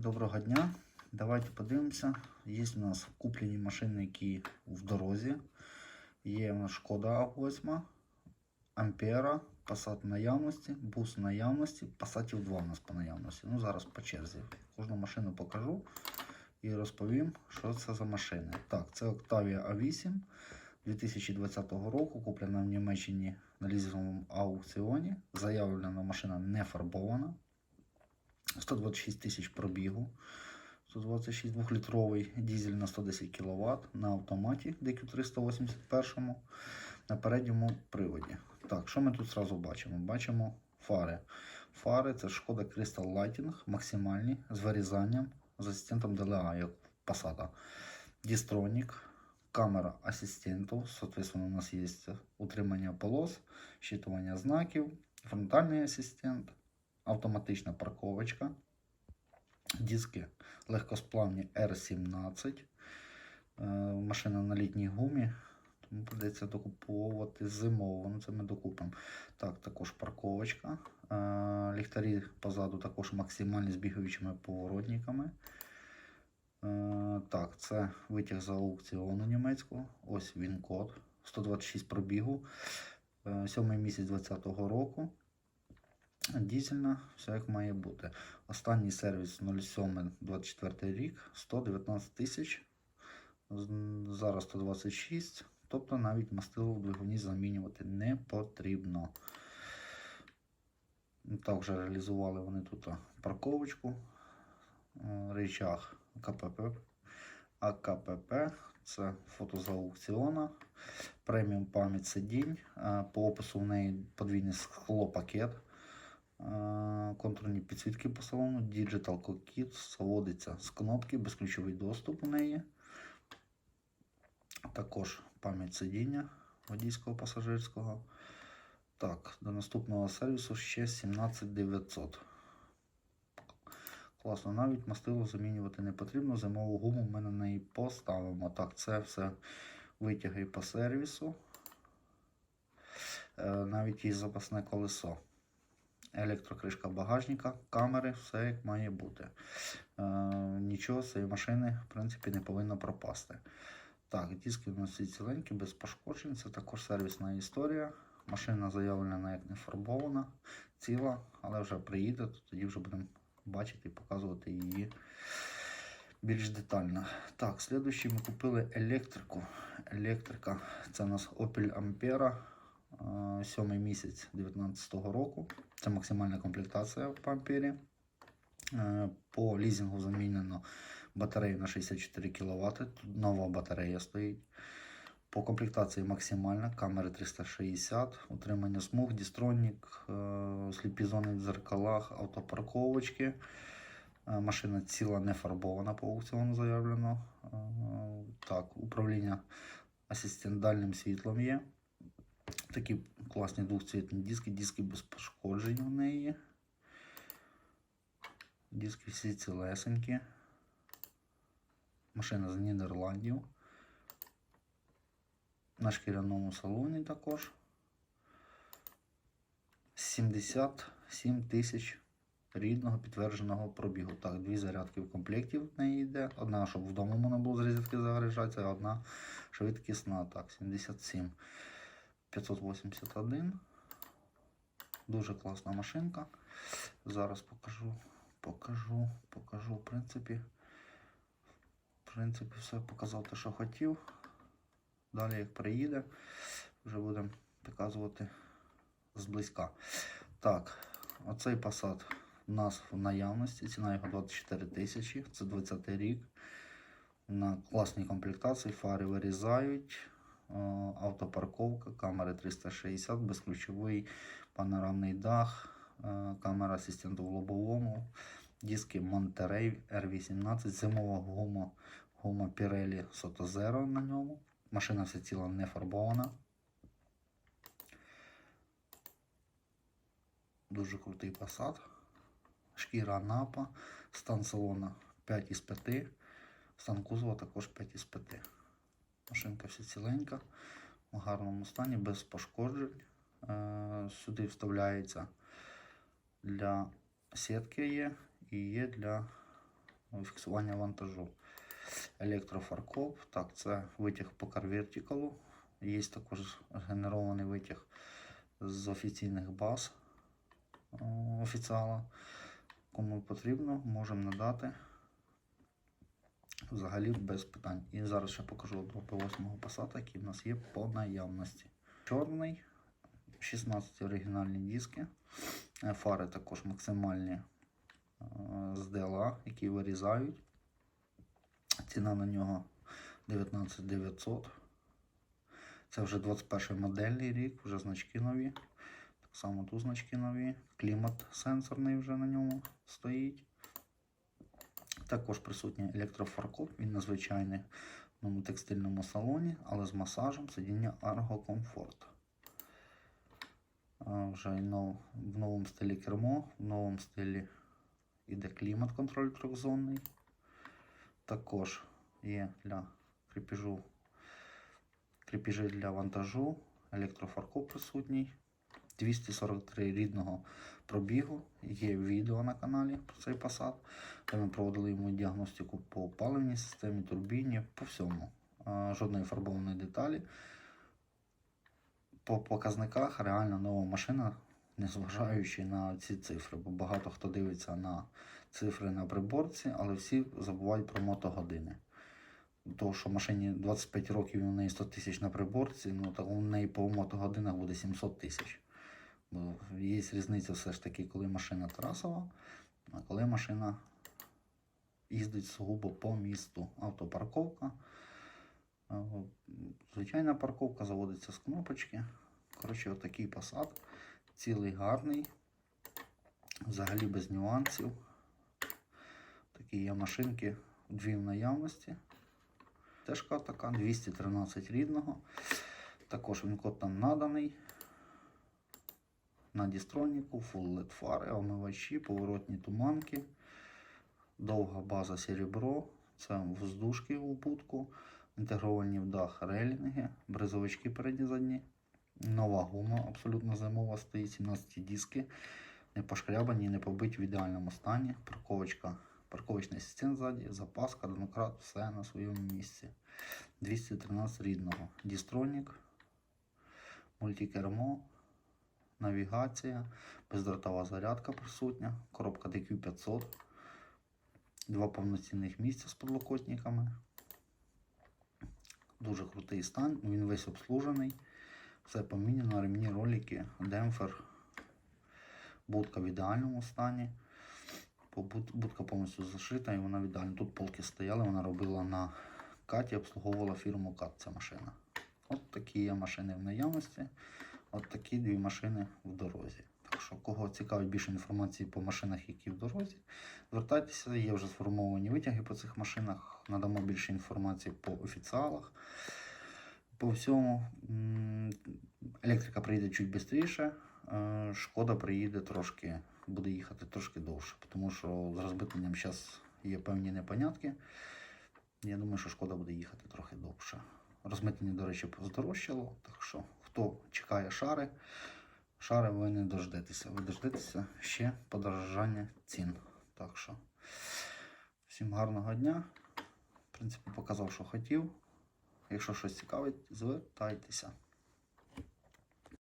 доброго дня. Давайте подивимося. Є у нас куплені машини, які в дорозі. Є у нас Шкода А8, Ампера, Passat наявності, бус наявності, Passatів 2 у нас по наявності. Ну, зараз по черзі. Кожну машину покажу і розповім, що це за машини. Так, це Octavia A8 2020 року, куплена в Німеччині на лізинговому аукціоні. Заявлена машина не фарбована. 126 тисяч пробігу. 126 2-літровий дізель на 110 кВт на автоматі DQ381 на передньому приводі. Так, що ми тут зразу бачимо? Бачимо фари. Фари це шкода Crystal Lighting, максимальні з вирізанням з асистентом DLA, як Passat. Дістронік, камера асистенту, соответственно, у нас є утримання полос, щитування знаків, фронтальний асистент, автоматична парковочка, диски легкосплавні R17, е, машина на літній гумі, тому придеться докуповувати зимово. Це ми докупимо. Так, також парковочка. Е, Ліхтарі позаду також максимальні з бігаючими поворотниками. Е, Так, це витяг з аукціону німецького. Ось він код. 126 пробігу. Е, Сьомий місяць 2020 року. Дізельна, все як має бути. Останній сервіс 07-24 рік, 119 тисяч. Зараз 126. Тобто навіть мастило в двигуні замінювати не потрібно. Так вже реалізували вони тут парковочку, е, речах КПП. А КПП це фото з аукціона, преміум пам'ять сидінь. По опису в неї подвійний склопакет. Контурні підсвітки по салону, Digital Cockpit, заводиться з кнопки, безключовий доступ у неї. Також пам'ять сидіння водійського пасажирського. Так, до наступного сервісу ще 17900. Класно, навіть мастило замінювати не потрібно. Зимову гуму ми на неї поставимо. Так, це все витяги по сервісу. Е, Навіть є запасне колесо. Електрокришка багажника, камери, все як має бути. Е, нічого з цієї машини, в принципі, не повинно пропасти. Так, диски у нас всі ціленькі, без пошкоджень. Це також сервісна історія. Машина заявлена як не фарбована, ціла, але вже приїде, то тоді вже будемо бачити і показувати її більш детально. Так, слідуючий ми купили електрику. Електрика це у нас Opel Ampera. Е, Сьомий місяць 2019 року. Це максимальна комплектація в Ампері. Е, По лізингу замінено батарею на 64 кВт. Тут нова батарея стоїть. По комплектації максимальна, камери 360, утримання смуг, дістронік, е, сліпі зони в дзеркалах, автопарковочки. Е, Машина ціла не фарбована по аукціону заявлено. Е, Так, управління асистент дальним світлом є. Такі класні двохцвітні диски, диски без пошкоджень у неї. Диски всі цілесенькі. Машина з Нідерландів. На шкіряному салоні також. 77 тисяч рідного підтвердженого пробігу. Так, дві зарядки в комплекті в неї йде. Одна, щоб вдома можна було з розетки заряджатися, а одна швидкісна. Так, 77 581. Дуже класна машинка. Зараз покажу, покажу, покажу, в принципі. В принципі, все показав те, що хотів. Далі, як приїде, вже будемо показувати зблизька. Так, оцей Passat у нас в наявності. Ціна його 24 тисячі. Це 20 рік. На класній комплектації, фари вирізають, автопарковка, камери 360, безключовий панорамний дах, е, камера асистенту в лобовому, диски Monterey R18, зимова гума, гума Pirelli Soto Zero на ньому. Машина вся ціла не фарбована. Дуже крутий Passat. Шкіра напа, стан салона 5 із 5, стан кузова також 5 із 5. Машинка вся ціленька, в гарному стані, без пошкоджень. Е, Сюди вставляється для сітки є і є для фіксування вантажу. Електрофаркоп. Так, це витяг по карвертикалу. Є також генерований витяг з офіційних баз о, офіціала. Кому потрібно, можемо надати взагалі без питань. І зараз ще покажу до P8 Passat, який в нас є по наявності. Чорний, 16 оригінальні диски, Е, фари також максимальні е, з DLA, які вирізають. Ціна на нього 19 900. Це вже 21 модельний рік, вже значки нові. Так само тут значки нові. Клімат сенсорний вже на ньому стоїть. Також присутній електрофаркоп, він надзвичайний в текстильному салоні, але з масажем сидіння Comfort. Вже в новому стилі кермо, в новому стилі іде клімат контроль трьохзонний. Також є для кріпіжу, кріпіжі для вантажу, електрофаркоп присутній. 243 рідного пробігу. Є відео на каналі про цей Passat, де ми проводили йому діагностику по паливній системі, турбіні, по всьому. Жодної фарбованої деталі. По показниках реально нова машина, незважаючи на ці цифри, бо багато хто дивиться на цифри на приборці, але всі забувають про мотогодини. Тому що машині 25 років і у неї 100 тисяч на приборці, ну то у неї по мотогодинах буде 700 тисяч. Є різниця все ж таки, коли машина трасова, а коли машина їздить сугубо по місту. Автопарковка. Звичайна парковка заводиться з кнопочки. Коротше, отакий Passat. Цілий гарний. Взагалі без нюансів. Такі є машинки, дві в наявності. Тежка така, 213 рідного. Також він код там наданий. На дістроніку, LED фари, омивачі, поворотні туманки, довга база серебро, це воздушки у будку, інтегровані в дах рейлінги, бризовички передні задні, нова гума абсолютно зимова, стоїть 17 диски, не пошкрябані, не побиті в ідеальному стані. Парковочка, парковочний асистент ззаді, запаска, домкрат, все на своєму місці. 213 рідного. Дістронік, мультикермо, навігація, бездротова зарядка присутня, коробка DQ500, два повноцінних місця з подлокотниками. Дуже крутий стан, він весь обслужений. Все поміняно, ремні, ролики, демпфер, будка в ідеальному стані. Будка повністю зашита і вона в ідеальному. Тут полки стояли, вона робила на каті, обслуговувала фірму КАТ ця машина. От такі є машини в наявності. От такі дві машини в дорозі. Так що, кого цікавить більше інформації по машинах, які в дорозі, звертайтеся, є вже сформовані витяги по цих машинах. Надамо більше інформації по офіціалах. По всьому електрика приїде чуть швидше, шкода приїде трошки, буде їхати трошки довше, тому що з розбитненням зараз є певні непонятки. Я думаю, що шкода буде їхати трохи довше. Розмитнення, до речі, здорожчало, так що хто чекає шари, шари ви не дождетеся. Ви дождетеся ще подорожання цін. Так що всім гарного дня. В принципі, показав, що хотів. Якщо щось цікавить, звертайтеся.